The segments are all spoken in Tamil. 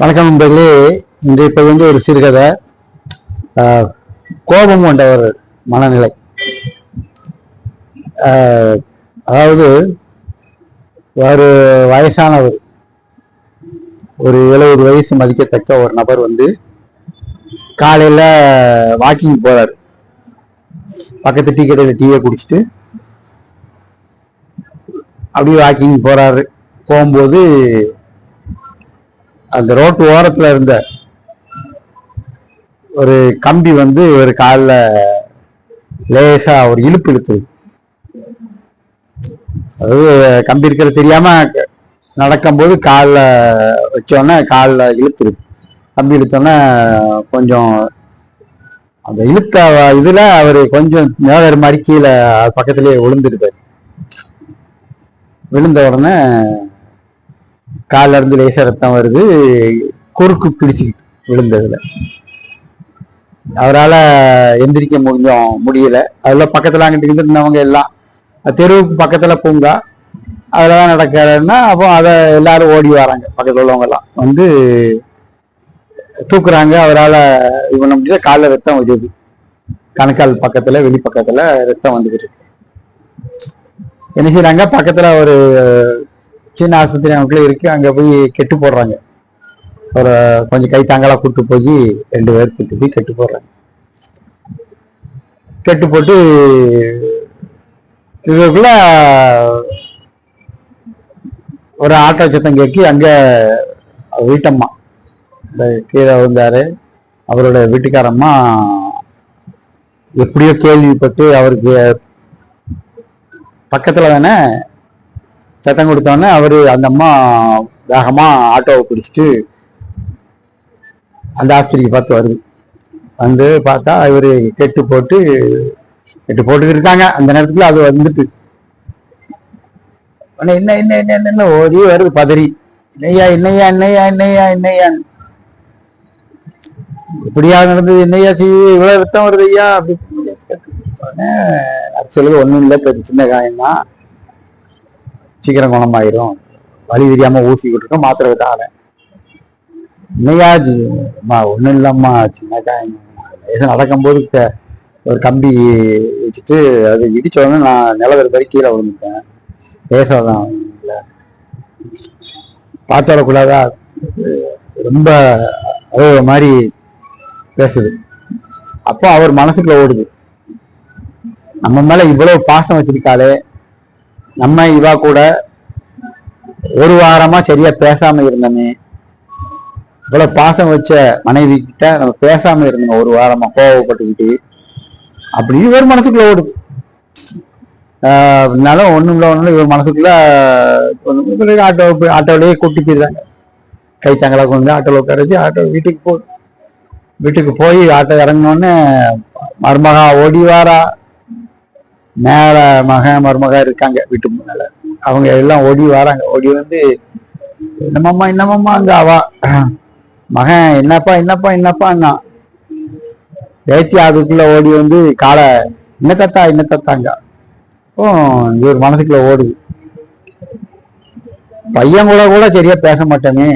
வணக்கம் நண்பர்களே. இன்று இப்போது வந்து ஒரு சிறுகதை. கோபம் கொண்ட ஒரு மனநிலை. அதாவது ஒரு வயசானவர் ஒரு எழுபது வயசு மதிக்கத்தக்க ஒரு நபர் வந்து காலையில் வாக்கிங் போகிறார் பக்கத்து டீ கடையில் டீயை குடிச்சிட்டு அப்படியே வாக்கிங் போகிறாரு போகும்போது அந்த ரோட்டு ஓரத்தில் இருந்த ஒரு கம்பி வந்து ஒரு காலில் லேசாக ஒரு இழுப்பு இழுத்துது. அதாவது கம்பி இருக்கிறது தெரியாம நடக்கும்போது காலில் வச்சோன்னே காலில் இழுத்துருது கம்பி இழுத்தோன்னே கொஞ்சம் அந்த இழுத்த இதில் அவர் கொஞ்சம் மேலர் மாதிரி கீழே பக்கத்துலேயே விழுந்துடுது. விழுந்த உடனே கால்ல இருந்து லேசா ரத்தம் வருது. குறுக்கு பிடிச்சி விழுந்ததுல. அவரால் எந்திரிக்க முடியும் முடியல. அதில் பக்கத்தில் அங்கிட்டு இருந்தவங்க எல்லாம் தெருவுக்கு பக்கத்தில் பூங்கா அதில் தான் நடக்கிறாருன்னா அப்போ அதை எல்லாரும் ஓடி வராங்க. பக்கத்தில் உள்ளவங்க எல்லாம் வந்து தூக்குறாங்க. அவரால் இது பண்ண முடியல. காலில் ரத்தம் வருது. கணக்கால் பக்கத்தில் வெளி பக்கத்தில் ரத்தம் வந்துக்கிட்டு இருக்கு. என்ன செய்யறாங்க பக்கத்துல ஒரு சின்ன ஆஸ்பத்திரி அவங்களுக்குள்ள இருக்கு. அங்கே போய் கெட்டு போடுறாங்க. ஒரு கொஞ்சம் கை தாங்கலாக கூட்டு போய் ரெண்டு பேர் கூட்டு போய் கெட்டு போடுறாங்க. கெட்டு போட்டு இதுக்குள்ள ஒரு ஆட்டோ சத்தம் கேட்கி அங்கே வீட்டம்மா இந்த கீழே வந்தாரு அவரோட வீட்டுக்காரம்மா எப்படியோ கேள்விப்பட்டு அவருக்கு பக்கத்தில் தானே சத்தம் கொடுத்தோன்னே அவரு அந்த அம்மா வேகமா ஆட்டோவை பிடிச்சிட்டு அந்த ஆஸ்பத்திரிக்கு பார்த்து வருது. வந்து பார்த்தா இவரு கெட்டு போட்டு கெட்டு போட்டுட்டு இருக்காங்க. அந்த நேரத்துக்குள்ள அது வந்துட்டு உடனே என்ன என்ன என்ன என்ன ஓடி வருது பதறி. என்னையா என்னையா என்னையா என்னையா என்னையான்னு இப்படியா நடந்தது? என்னையா செய்யுது இவ்வளவு ரத்தம் வருது ஐயா? அப்படி உடனே அது சொல்லுது ஒண்ணும் இல்லை பெரிய சின்ன காயம்தான். சீக்கிரம் குணமாயிரும். வழி தெரியாம ஊசி விட்டுருக்கோம் மாத்திரை விட்டாங்க என்னையா அம்மா ஒண்ணும் இல்லம்மா சின்ன காயம் நடக்கும்போது ஒரு கம்பி வச்சுட்டு அது இடிச்ச உடனே நான் நிலவர வரை கீழே விழுந்துட்டேன். பேசதான் இல்லை. பார்த்து வரக்கூடாதா ரொம்ப அது மாதிரி பேசுது. அப்போ அவர் மனசுக்குள்ள ஓடுது. நம்ம மேல இவ்வளவு பாசம் வச்சிருக்காளே. நம்ம இவா கூட ஒரு வாரமா சரியா பேசாம இருந்தோமே. இவ்வளவு பாசம் வச்ச மனைவி கிட்ட நம்ம பேசாம இருந்தோம் ஒரு வாரமா கோவப்பட்டுக்கிட்டு. அப்படி இவர் மனசுக்குள்ள ஓடுது. ஆஹ் இருந்தாலும் ஒண்ணும் இல்லை ஒண்ணும் இவர் மனசுக்குள்ள ஆட்டோ ஆட்டோலயே கூட்டி போயிடுறாங்க. கை தங்களா கொண்டு வந்து ஆட்டோல உட்கார வச்சு ஆட்டோ வீட்டுக்கு போ வீட்டுக்கு போய் ஆட்டோ இறங்கினோடனே மருமகா ஓடி வாரா. மேல மக மருமகா இருக்காங்க வீட்டு முன்னால. அவங்க எல்லாம் ஓடி வராங்க. ஓடி வந்து என்னமாம்மா என்னமாம்மா அங்க அவா. மகன் என்னப்பா என்னப்பா என்னப்பான்னா பேத்தி அதுக்குள்ள ஓடி வந்து காலை என்ன தத்தா என்ன தத்தாங்க? ஓ இவர் மனசுக்குள்ள ஓடுது பையன் கூட கூட சரியா பேச மாட்டேமே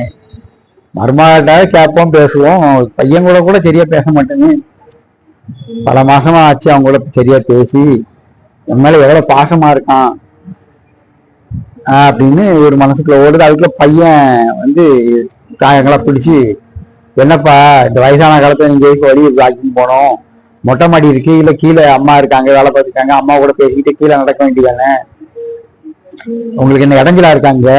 மருமகிட்ட கேட்போம் பேசுவோம். பையன் கூட கூட சரியா பேச மாட்டேமே பல மாசமா ஆச்சு அவங்க கூட சரியா பேசி. என் மேல எவ்வளவு பாசமா இருக்கான்? அப்படின்னு ஒரு மனசுக்குள்ள ஓடுது. அதுக்குள்ள பையன் வந்து காயங்களா பிடிச்சு என்னப்பா இந்த வயசான காலத்துல நீங்க எதுக்கு வழி வாக்கிங் போனோம்? மொட்டை மாடி இருக்கு இல்ல கீழே அம்மா இருக்காங்க வேலை பார்த்துருக்காங்க அம்மா கூட பேசிக்கிட்டு கீழே நடக்க வேண்டியதானே? உங்களுக்கு என்ன இடைஞ்சலா இருக்காங்க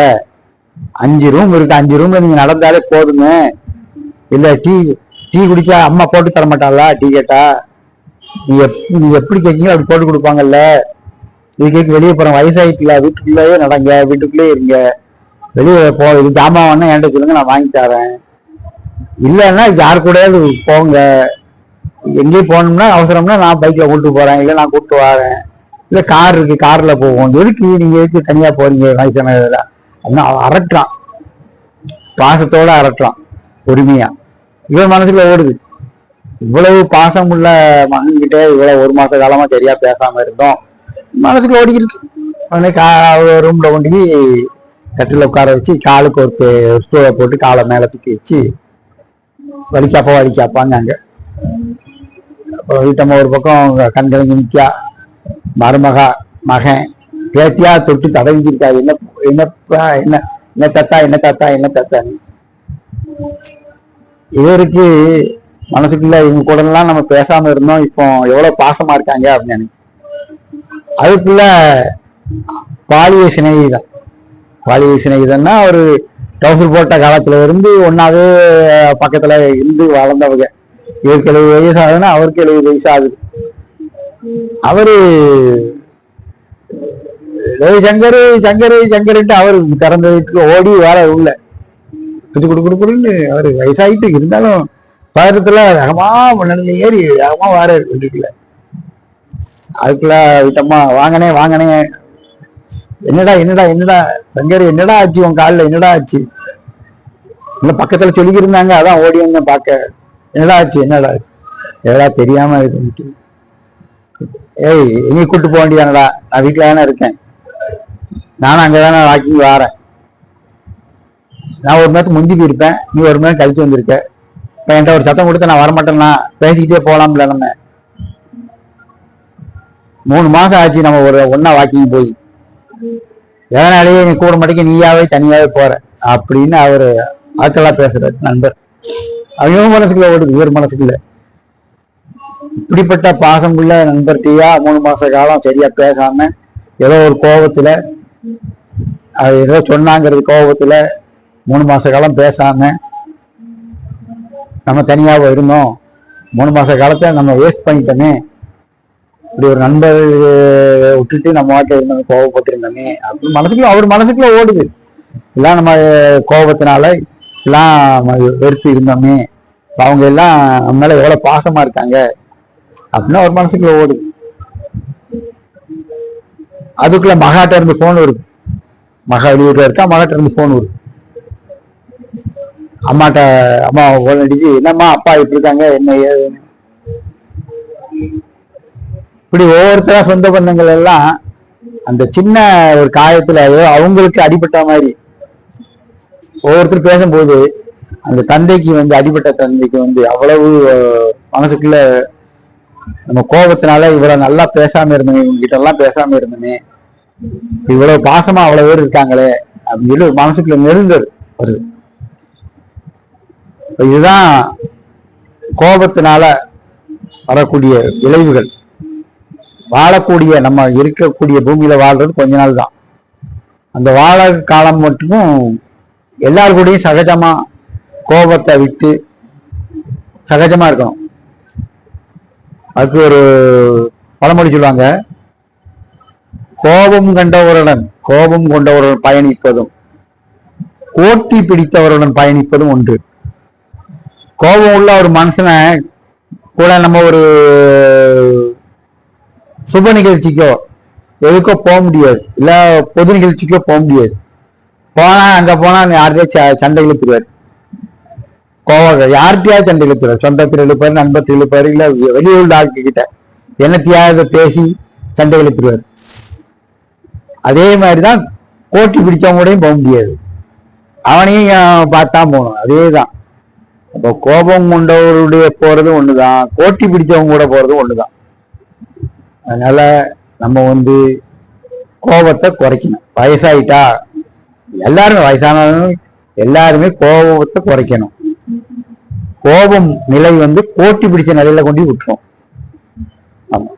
அஞ்சு ரூம் இருக்கு. அஞ்சு ரூம்ல நீங்க நடந்தாலே போதுமே. இல்ல டீ டீ குடிச்சா அம்மா போட்டு தர மாட்டாளா டீ கேட்டா? நீ எப் நீ எப்படி கேட்கீங்களோ அப்படி போட்டு கொடுப்பாங்கல்ல. இதுக்கு வெளியே போகிறேன் வயசாயிட்டுல வீட்டுக்குள்ளேயே நடங்க வீட்டுக்குள்ளேயே இருங்க. வெளியே போ இது ஜாமான் வேணா என்கிட்ட சொல்லுங்க நான் வாங்கி தரேன். இல்லைன்னா யார் கூடயாவது போங்க. எங்கேயும் போகணும்னா அவசரம்னா நான் பைக்கில் கூட்டு போகிறேன் இல்லை நான் கூப்பிட்டு வரேன். இல்லை கார் இருக்கு காரில் போவோம். எதுக்கு நீங்கள் எதுக்கு தனியாக போகிறீங்க வயசான இதில்? அப்படின்னா அவன் அரட்டுறான். பாசத்தோட அரட்டுறான். பொறுமையாக இவன் மனசில் ஓடுது. இவ்வளவு பாசம் உள்ள மகன்கிட்ட இவ்வளவு ஒரு மாச காலமா சரியா பேசாம இருந்தோம். மனசுக்கு ஓடிக்கிட்டு உடனே கா ரூம்ல கொண்டு போய் கட்டில உட்கார வச்சு காலுக்கு ஒரு ஸ்டூலை போட்டு காலை மேல தூக்கி வச்சு வலிக்காப்பா வலிக்காப்பாங்க அங்க அப்புறம் வீட்டம்மா ஒரு பக்கம் கண்கலங்கி நிற்கா நிக்கா. மருமகா மகன் பேத்தியா தொட்டு தடவிக்கிருக்கா. என்ன என்னப்பா என்ன என்ன தத்தா என்ன தாத்தா என்ன தாத்தான்னு. இவருக்கு மனசுக்குள்ள இவங்க கூட எல்லாம் நம்ம பேசாம இருந்தோம். இப்போ எவ்வளவு பாசமா இருக்காங்க அப்படின்னு அதுக்குள்ள பாலிய சிநேகிதம் பாலிய சிநேகிதன்னா ஒரு டவுசர் போட்ட காலத்துல இருந்து ஒன்னாவே பக்கத்துல இருந்து வளர்ந்தவங்க. இவருக்கு எழுபது வயசு ஆகுதுன்னா அவருக்கு எழுபது வயசு ஆகுது. அவரு சங்கரு சங்கரு சங்கருன்ட்டு அவர் திறந்த வீட்டுக்கு ஓடி வேற உள்ள. குடு குடு குடுன்னு அவரு வயசாயிட்டு இருந்தாலும் பதட்டத்துல வேகமா நடந்து ஏறி வேகமா வார வீட்டுக்குள்ள அதுக்குள்ள விட்டம்மா வாங்கனே வாங்கினே என்னடா என்னடா என்னடா? சங்கர் என்னடா ஆச்சு உன் காலில்? என்னடா ஆச்சு? இன்னும் பக்கத்துல சொல்லிக்கிருந்தாங்க அதான் ஓடி வந்தேன் பார்க்க. என்னடா ஆச்சு? என்னடா? எதா என்னடா தெரியாம இது ஏய் நீ கூட்டு போக வேண்டியதானடா? நான் வீட்டில் தானே இருக்கேன். நானும் அங்கதானே வாக்கிங் வாரேன். நான் ஒரு நேரத்துக்கு முந்தி போயிருப்பேன் நீ ஒரு மணி நேரம் கழிச்சு வந்திருக்க. என்கிட்ட ஒரு சத்தம் கொடுத்து நான் வரமாட்டேன்னா பேசிக்கிட்டே போகலாம்ல நம்ம. மூணு மாசம் ஆச்சு நம்ம ஒரு ஒன்னா வாக்கிங் போய். எதனாலேயே நீ கூட மாட்டேங்க நீயாவே தனியாவே போற அப்படின்னு அவரு ஆட்களா பேசுறாரு நண்பர். அவங்க மனசுக்குள்ள ஓடுது இவர் மனசுக்குள்ள. இப்படிப்பட்ட பாசமுள்ள நண்பர்கிட்டயா மூணு மாச காலம் சரியா பேசாம ஏதோ ஒரு கோபத்துல அது ஏதோ சொன்னாங்கிறது கோபத்துல மூணு மாச காலம் பேசாம நம்ம தனியாக இருந்தோம். மூணு மாத காலத்தை நம்ம வேஸ்ட் பண்ணிட்டோமே. இப்படி ஒரு நண்பர் விட்டுட்டு நம்ம வாழ்க்கை இருந்தோம் கோபப்பட்டிருந்தோமே அப்படின்னு மனசுக்குள்ள அவர் மனசுக்குள்ள ஓடுது. எல்லாம் நம்ம கோபத்தினால எல்லாம் வெறுத்து இருந்தோமே. அவங்க எல்லாம் நம்ம மேல எவ்வளவு பாசமா இருக்காங்க. அப்படின்னு ஒரு மனசுக்குள்ள ஓடுது. அதுக்குள்ள மகாட்ட இருந்து போன் வருது. மகா வெளியூர்ல இருக்கா? மகாட்ட இருந்து போன் வருது. அம்மாட்ட அம்மா போன் அடிச்சு என்னம்மா அப்பா இப்படி இருக்காங்க என்ன ஏதுன்னு இப்படி ஒவ்வொருத்தரா சொந்த பந்தங்கள் எல்லாம் அந்த சின்ன ஒரு காயத்துல ஏதோ அவங்களுக்கு அடிபட்ட மாதிரி. ஒவ்வொருத்தர் பேசும்போது அந்த தந்தைக்கு வந்து அடிபட்ட தந்தைக்கு வந்து அவ்வளவு மனசுக்குள்ள நம்ம கோபத்தினால இவ்வளவு நல்லா பேசாம இருந்தோமே இவங்க கிட்ட எல்லாம் பேசாம இருந்தோமே. இவ்வளவு பாசமா அவ்வளவு பேர் இருக்காங்களே அப்படின்னு சொல்லி மனசுக்குள்ள நெருங்கல் வருது இதுதான் கோபத்தினால வரக்கூடிய விளைவுகள். வாழக்கூடிய நம்ம இருக்கக்கூடிய பூமியில வாழ்றது கொஞ்ச நாள் தான். அந்த வாழ காலம் மட்டும் எல்லார் கூடயும் சகஜமா கோபத்தை விட்டு சகஜமா இருக்கணும். அதுக்கு ஒரு பழமொழி சொல்லுவாங்க. கோபம் கண்டவருடன் கோபம் கொண்டவருடன் பயணிப்பதும் கோட்டி பிடித்தவருடன் பயணிப்பதும் ஒன்று. கோபம் உள்ள ஒரு மனுஷனை கூட நம்ம ஒரு சுப நிகழ்ச்சிக்கோ எதுக்கோ போக முடியாது. இல்ல பொது நிகழ்ச்சிக்கோ போக முடியாது. போனா அங்க போனா யார்கிட்டயே சண்டை இழுத்துருவாரு. கோவம் யார்கிட்டயாவது சண்டை இழுத்துருவாரு. சொந்தத்தில் இழுப்பாரு நண்பத்தில் இழுப்பாரு இல்ல வெளியூர் டாக்டர் கிட்ட என்னத்தையாவது பேசி சண்டை இழுத்துருவாரு. அதே மாதிரிதான் கோட்டி பிடிச்சவங்க கூடயும் போக முடியாது. அவனையும் பார்த்தா போகணும்? அதே தான் அப்போ கோபம் கொண்டவருடைய போறது ஒண்ணுதான். கோட்டி பிடிச்சவங்க கூட போறது ஒண்ணுதான். அதனால நம்ம வந்து கோபத்தை குறைக்கணும். வயசாயிட்டா எல்லாருமே வயசானவங்க எல்லாருமே கோபத்தை குறைக்கணும். கோபம் நிலை வந்து கோட்டி பிடிச்ச நிலையில கொண்டு விட்டுரும். ஆமா.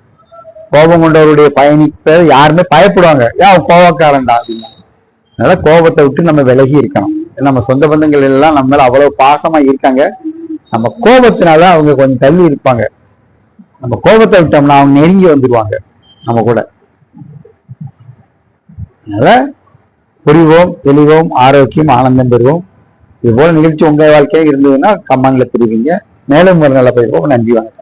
கோபம் கொண்டவருடைய பயணிப்ப யாருமே பயப்படுவாங்க. ஏன் அவன் கோபக்காரன்டா அப்படின்னா. அதனால கோபத்தை விட்டு நம்ம விலகி இருக்கணும். நம்ம சொந்த பந்தங்கள் எல்லாம் நம்ம மேல அவ்வளவு பாசமா இருக்காங்க. நம்ம கோபத்தினால அவங்க கொஞ்சம் தள்ளி இருப்பாங்க. நம்ம கோபத்தை விட்டோம்னா அவங்க நெருங்கி வந்துருவாங்க நம்ம கூட. அதனால புரிவோம் தெளிவோம் ஆரோக்கியம் ஆனந்தம் பெறுவோம். இது போல நிகழ்ச்சி உங்க வாழ்க்கையாக இருந்ததுன்னா கம்மாங்களை தெரிவிங்க. மேலும் ஒரு நல்ல பயிர்வோம் நன்றி வணக்கம்.